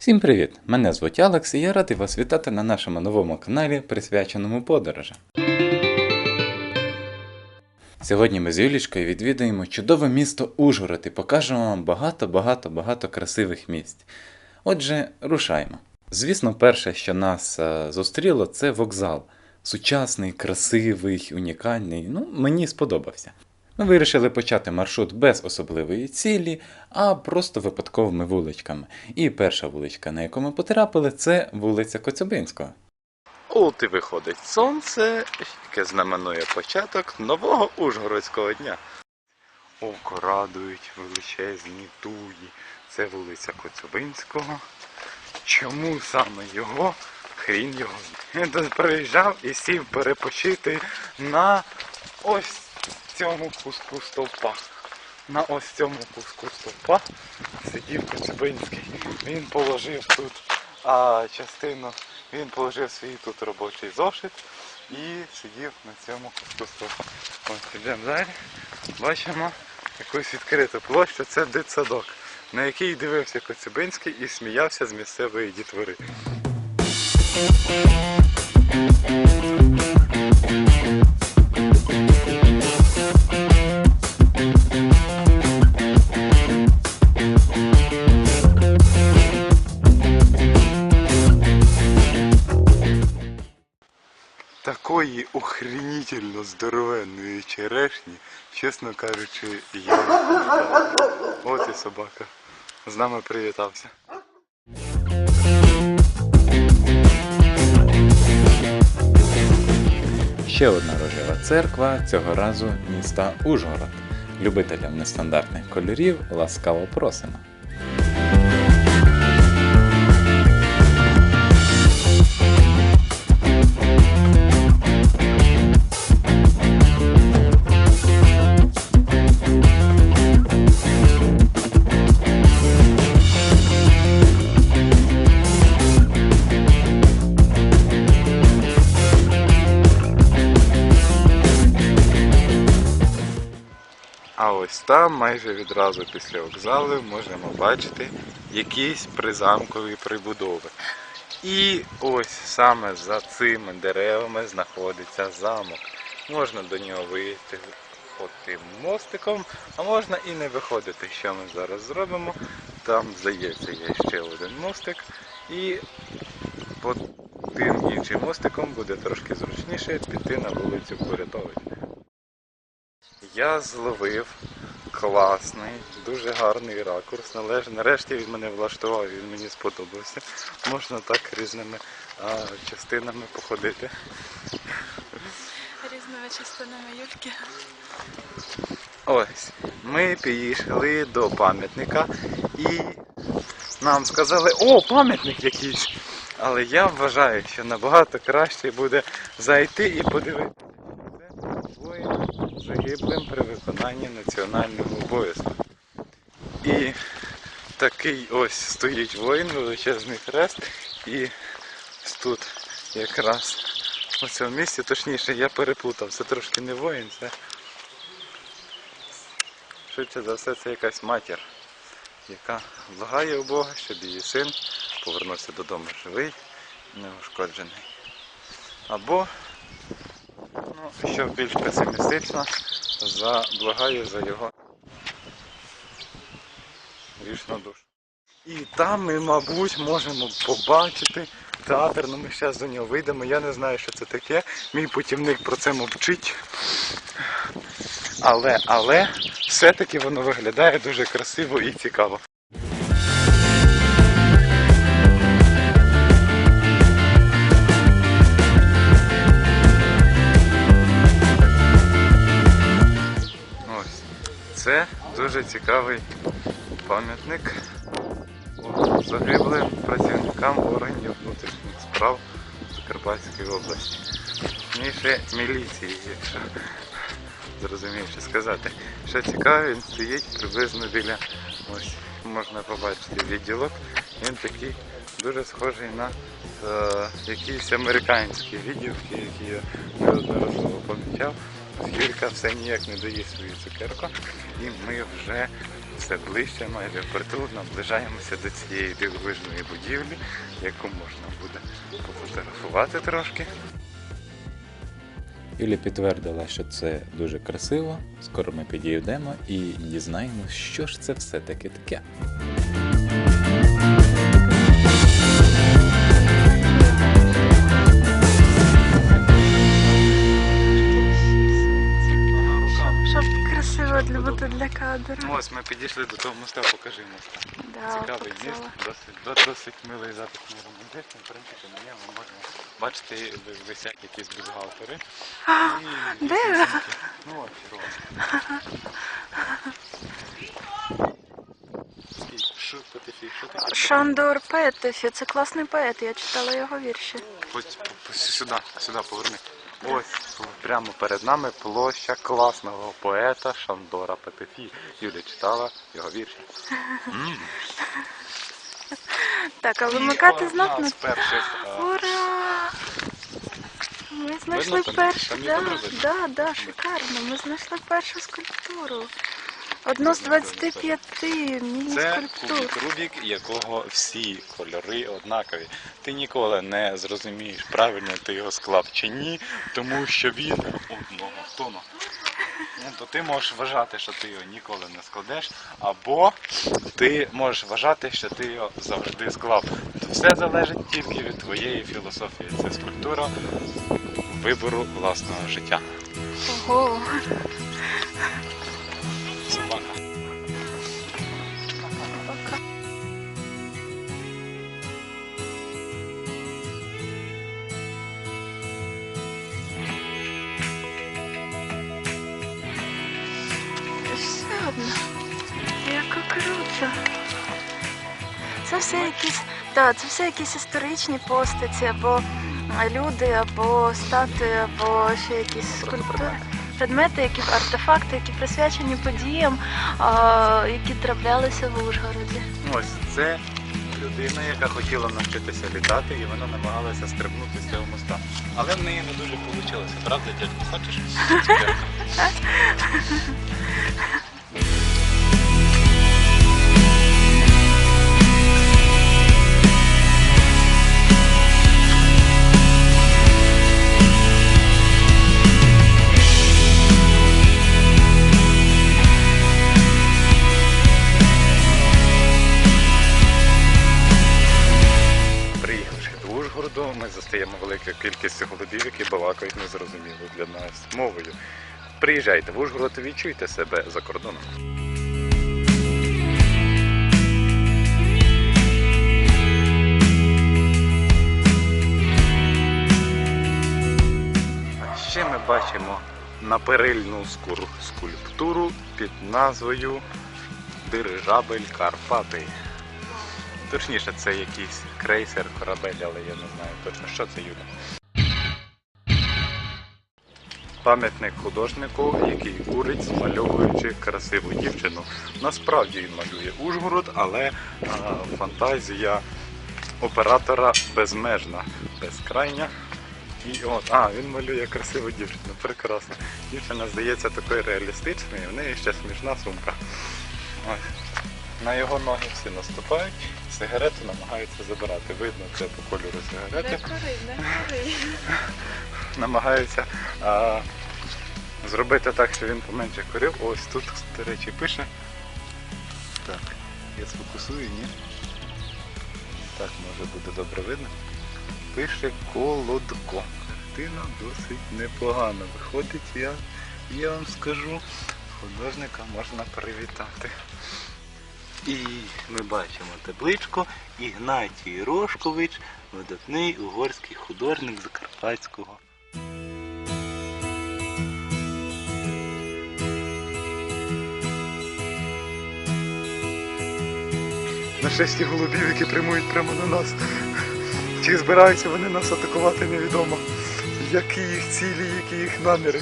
Всім привіт! Мене звуть Алекс і я радий вас вітати на нашому новому каналі, присвяченому подорожам. Сьогодні ми з Юлічкою відвідаємо чудове місто Ужгород і покажемо вам багато-багато-багато красивих місць. Отже, рушаймо. Звісно, перше, що нас е, зустріло, це вокзал. Сучасний, красивий, унікальний. Ну, мені сподобався. Вирішили почати маршрут без особливої цілі, а просто випадковими вуличками. І перша вуличка, на яку ми потрапили, це вулиця Коцюбинського. От і виходить сонце, яке знаменує початок нового Ужгородського дня. Око радують величезні туї. Це вулиця Коцюбинського. Чому саме його? Хрін його. тут приїжджав і сів перепочити на ось цьому куску стовпа. На ось цьому куску стовпа сидів Коцюбинський. Він положив тут а, частину, він положив свій тут робочий зошит і сидів на цьому куску стовпа. Ось ідемо далі. Бачимо якусь відкриту площу, це дитсадок, на який дивився Коцюбинський і сміявся з місцевої дітвори. Такої охренітельно здоровенної черешні, чесно кажучи, я не. От і собака. З нами привітався. Ще одна рожева церква, цього разу міста Ужгород. Любителям нестандартних кольорів ласкаво просимо. А ось там, майже відразу після вокзалу, можемо бачити якісь призамкові прибудови. І ось саме за цими деревами знаходиться замок. Можна до нього вийти тим мостиком, а можна і не виходити, що ми зараз зробимо. Там, здається, є ще один мостик. І по тим іншим мостиком буде трошки зручніше піти на вулицю Порятович. Я зловив класний, дуже гарний ракурс. Нарешті він мене влаштував, він мені сподобався. Можна так різними а, частинами походити. різними частинами Юльки. Ось, ми підійшли до пам'ятника і нам сказали, о, пам'ятник якийсь. Але я вважаю, що набагато краще буде зайти і подивитися. Загиблим при виконанні національного обов'язку. І такий ось стоїть воїн, величезний хрест, і тут якраз у цьому місці, точніше, я переплутав, це трошки не воїн, це швидше за все це якась матір, яка благає у Бога, щоб її син повернувся додому живий, неушкоджений. Або, ну, що більш песимістично, заблагає за його вічну душу. І там ми, мабуть, можемо побачити театр, ну ми зараз до нього вийдемо. Я не знаю, що це таке. Мій путівник про це мовчить. Але, але, все-таки воно виглядає дуже красиво і цікаво. Це дуже цікавий пам'ятник загиблим працівникам органів внутрішніх справ Закарпатської області. Точніше міліції, якщо зрозумієш сказати. Що цікаво, він стоїть приблизно біля ось можна побачити відділок. Він такий дуже схожий на е, якісь американські відділки, які я неодноразово помічав. Юлька все ніяк не дає свою цукерку. І ми вже все ближче, майже впритул, наближаємося до цієї дивовижної будівлі, яку можна буде пофотографувати трошки. Юлі підтвердила, що це дуже красиво. Скоро ми підійдемо і дізнаємося, що ж це все-таки таке. Красиво для бути кадру. Ось ми підійшли до того моста, покажи мост. Да, Цікавий міст, показала. досить, досить милий затишний романтичний. В принципі, на ньому можна бачити висять якісь бюстгальтери. І де? Ну от, червоно. Що Петефі? Що таке? Шандор Петефі, це класний поет, я читала його вірші. Ось п- п- сюди, сюди поверни. Ось прямо перед нами площа класного поета Шандора Петефі. Юля читала його вірші. Так, а вимикати знов на перших е, Ура! Ми знайшли першу, да, да, да, шикарно. Ми знайшли першу скульптуру. Одну з 25 Це міні-скульптур. кубик Рубік, якого всі кольори однакові. Ти ніколи не зрозумієш, правильно ти його склав чи ні, тому що він одного тону. Ну, То ти можеш вважати, що ти його ніколи не складеш, або ти можеш вважати, що ти його завжди склав. То все залежить тільки від твоєї філософії. Це скульптура вибору власного життя. Ого. Круто. Це все якісь, так, це все якісь історичні постаті, або люди, або статуї, або ще якісь скульптури. Предмети, які артефакти, які присвячені подіям, які траплялися в Ужгороді. Ось це людина, яка хотіла навчитися літати, і вона намагалася стрибнути з цього моста. Але в неї не дуже вийшло, правда, дядько? Хочеш? кількість голубів, які балакають незрозуміло для нас мовою. Приїжджайте в Ужгород відчуйте себе за кордоном. А ще ми бачимо наперильну скульптуру під назвою Дирижабель Карпати. Точніше, це якийсь крейсер, корабель, але я не знаю точно, що це Юля. Пам'ятник художнику, який курить, змальовуючи красиву дівчину. Насправді він малює Ужгород, але а, фантазія оператора безмежна, безкрайня. І от, а, він малює красиву дівчину, прекрасно. Дівчина здається такою реалістичною, в неї ще смішна сумка. Ось. На його ноги всі наступають, сигарету намагаються забирати. Видно це по кольору сигарети. Не кори, не кори. Намагаються а, зробити так, щоб він поменше курив. Ось тут, до речі, пише. Так, я сфокусую, ні? Так, може буде добре видно. Пише колодко. Картина досить непогана. Виходить, я, я вам скажу, художника можна привітати. І ми бачимо табличку Ігнатій Рошкович, видатний угорський художник Закарпатського. На шесті голубів, які прямують прямо на нас. Чи збираються вони нас атакувати, невідомо. Які їх цілі, які їх наміри.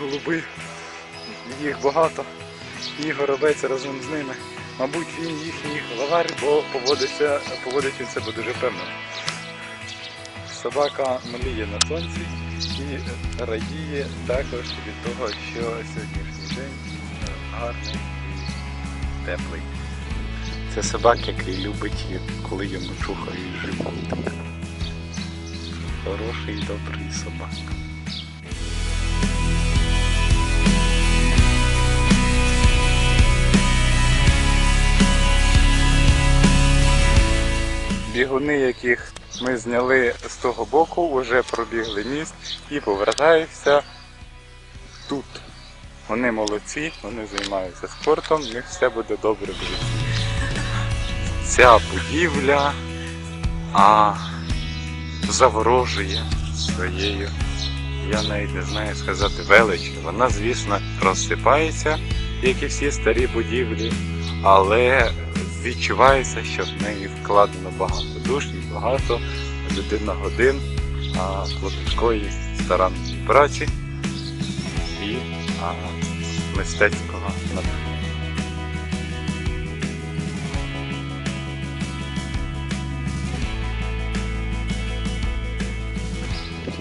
Голуби. Їх багато. І горобець разом з ними. Мабуть, він їхній главар, бо поводиться, поводить він себе дуже певно. Собака мліє на сонці і радіє також від того, що сьогоднішній день гарний і теплий. Це собак, який любить, коли йому чухають животик. Хороший добрий собак. Бігуни, яких ми зняли з того боку, вже пробігли міст і повертаються тут. Вони молодці, вони займаються спортом, в них все буде добре в житті. Ця будівля а, заворожує своєю, я навіть не знаю сказати, величі. Вона, звісно, розсипається, як і всі старі будівлі, але відчувається, що в неї вкладено багато душ і багато людина годин клопіткої старанної праці і а, мистецького натхнення.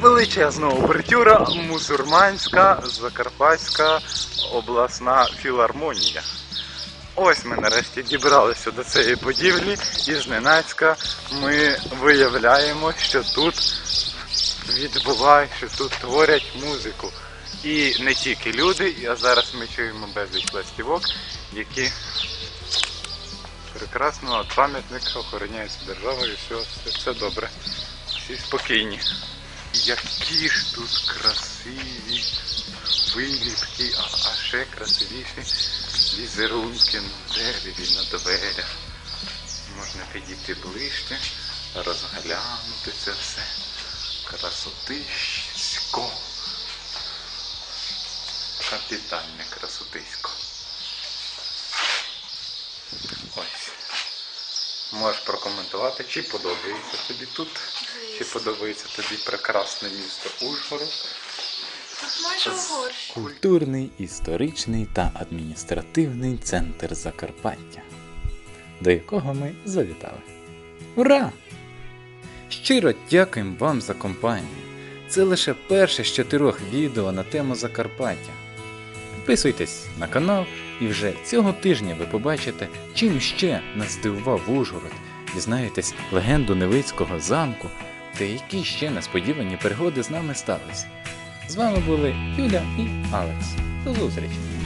Величезна обертюра мусульманська Закарпатська обласна філармонія. Ось ми нарешті дібралися до цієї будівлі і зненацька ми виявляємо, що тут відбувають, що тут творять музику. І не тільки люди, а зараз ми чуємо безліч ластівок, які прекрасно от пам'ятника охороняються державою, все, все, все добре. Всі спокійні. Які ж тут красиві виліпки, а, а ще красивіші візерунки на дереві, на дверях. Можна підійти ближче, розглянути це все. Красотисько. Капітальне красотисько. Ось. Можеш прокоментувати, чи подобається тобі тут, чи подобається тобі прекрасне місто Ужгород. Культурний, історичний та адміністративний центр Закарпаття, до якого ми завітали. Ура! Щиро дякуємо вам за компанію. Це лише перше з чотирьох відео на тему Закарпаття. Підписуйтесь на канал, і вже цього тижня ви побачите, чим ще нас здивував Ужгород, дізнаєтесь легенду Невицького замку та які ще несподівані пригоди з нами сталися. З вами були Юля і Алекс. До зустрічі!